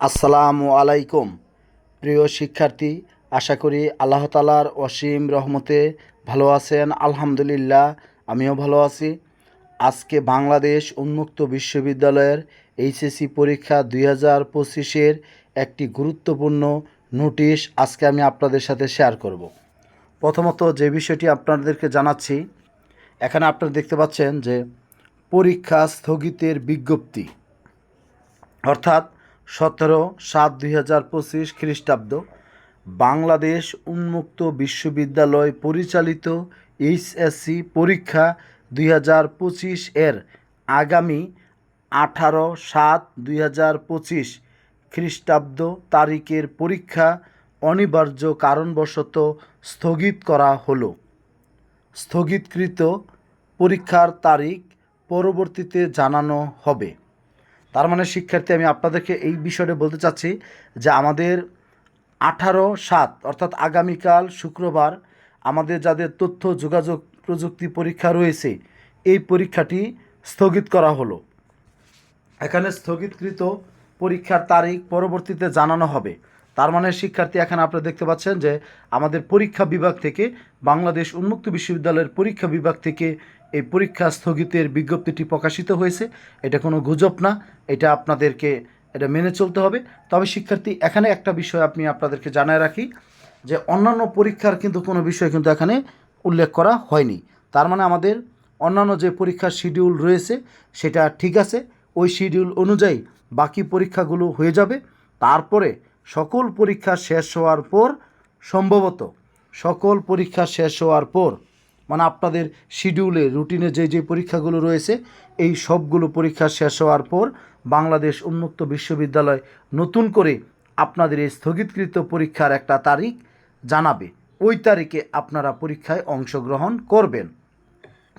আসসালামু আলাইকুম। প্রিয় শিক্ষার্থী, আশা করি আল্লাহ তালার অসীম রহমতে ভালো আছেন। আলহামদুলিল্লাহ, আমিও ভালো আছি। আজকে বাংলাদেশ উন্মুক্ত বিশ্ববিদ্যালয়ের এইচএসসি পরীক্ষা দুই হাজার পঁচিশের একটি গুরুত্বপূর্ণ নোটিশ আজকে আমি আপনাদের সাথে শেয়ার করব। প্রথমত যে বিষয়টি আপনাদেরকে জানাচ্ছি, এখানে আপনারা দেখতে পাচ্ছেন যে পরীক্ষা স্থগিতের বিজ্ঞপ্তি, অর্থাৎ সতেরো সাত দুই হাজার পঁচিশ খ্রিস্টাব্দ, বাংলাদেশ উন্মুক্ত বিশ্ববিদ্যালয় পরিচালিত এইচএসসি পরীক্ষা দুই হাজার পঁচিশ এর আগামী আঠারো সাত দুই হাজার পঁচিশ খ্রিস্টাব্দ তারিখের পরীক্ষা অনিবার্য কারণবশত স্থগিত করা হলো। স্থগিতকৃত পরীক্ষার তারিখ পরবর্তীতে জানানো হবে। তার মানে শিক্ষার্থী, আমি আপনাদেরকে এই বিষয়টা বলতে চাচ্ছি যে আমাদের আঠারো সাত, অর্থাৎ আগামীকাল শুক্রবার আমাদের যাদের তথ্য, যোগাযোগ প্রযুক্তি পরীক্ষা রয়েছে, এই পরীক্ষাটি স্থগিত করা হলো। এখানে স্থগিতকৃত পরীক্ষার তারিখ পরবর্তীতে জানানো হবে। তার মানে শিক্ষার্থী, এখানে আপনারা দেখতে পাচ্ছেন যে আমাদের পরীক্ষা বিভাগ থেকে বাংলাদেশ উন্মুক্ত বিশ্ববিদ্যালয়ের পরীক্ষা বিভাগ থেকে এই পরীক্ষা স্থগিতের বিজ্ঞপ্তিটি প্রকাশিত হয়েছে। এটা কোনো গুজব না, এটা আপনাদেরকে এটা মেনে চলতে হবে। তবে শিক্ষার্থী, এখানে একটা বিষয় আপনি আপনাদেরকে জানায় রাখি, যে অন্যান্য পরীক্ষার কিন্তু কোনো বিষয় কিন্তু এখানে উল্লেখ করা হয়নি। তার মানে আমাদের অন্যান্য যে পরীক্ষার শিডিউল রয়েছে, সেটা ঠিক আছে। ওই শিডিউল অনুযায়ী বাকি পরীক্ষাগুলো হয়ে যাবে। তারপরে সকল পরীক্ষা শেষ হওয়ার পর, সম্ভবত সকল পরীক্ষা শেষ হওয়ার পর মানে আপনাদের শিডিউলে রুটিনে যে যে পরীক্ষাগুলো রয়েছে, এই সবগুলো পরীক্ষা শেষ হওয়ার পর বাংলাদেশ উন্মুক্ত বিশ্ববিদ্যালয় নতুন করে আপনাদের এই স্থগিতকৃত পরীক্ষার একটা তারিখ জানাবে। ওই তারিখে আপনারা পরীক্ষায় অংশগ্রহণ করবেন।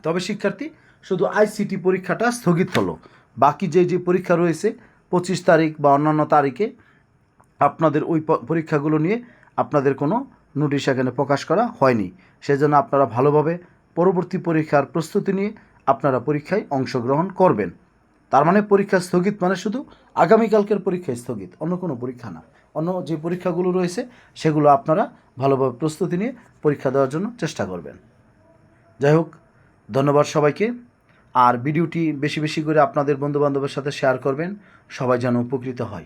তবে শিক্ষার্থী, শুধু আইসিটি পরীক্ষাটা স্থগিত হলো। বাকি যে যে পরীক্ষা রয়েছে, পঁচিশ তারিখ বা অন্যান্য তারিখে আপনাদের ওই পরীক্ষাগুলো নিয়ে আপনাদের কোনো নোটিশ এখানে প্রকাশ করা হয়নি। সেজন্য আপনারা ভালোভাবে পরবর্তী পরীক্ষার প্রস্তুতি নিয়ে আপনারা পরীক্ষায় অংশগ্রহণ করবেন। তার মানে পরীক্ষা স্থগিত মানে শুধু আগামীকালকের পরীক্ষা স্থগিত, অন্য কোনো পরীক্ষা না। অন্য যে পরীক্ষাগুলো রয়েছে, সেগুলো আপনারা ভালোভাবে প্রস্তুতি নিয়ে পরীক্ষা দেওয়ার জন্য চেষ্টা করবেন। যাই হোক, ধন্যবাদ সবাইকে। আর ভিডিওটি বেশি বেশি করে আপনাদের বন্ধুবান্ধবের সাথে শেয়ার করবেন, সবাই যেন উপকৃত হয়।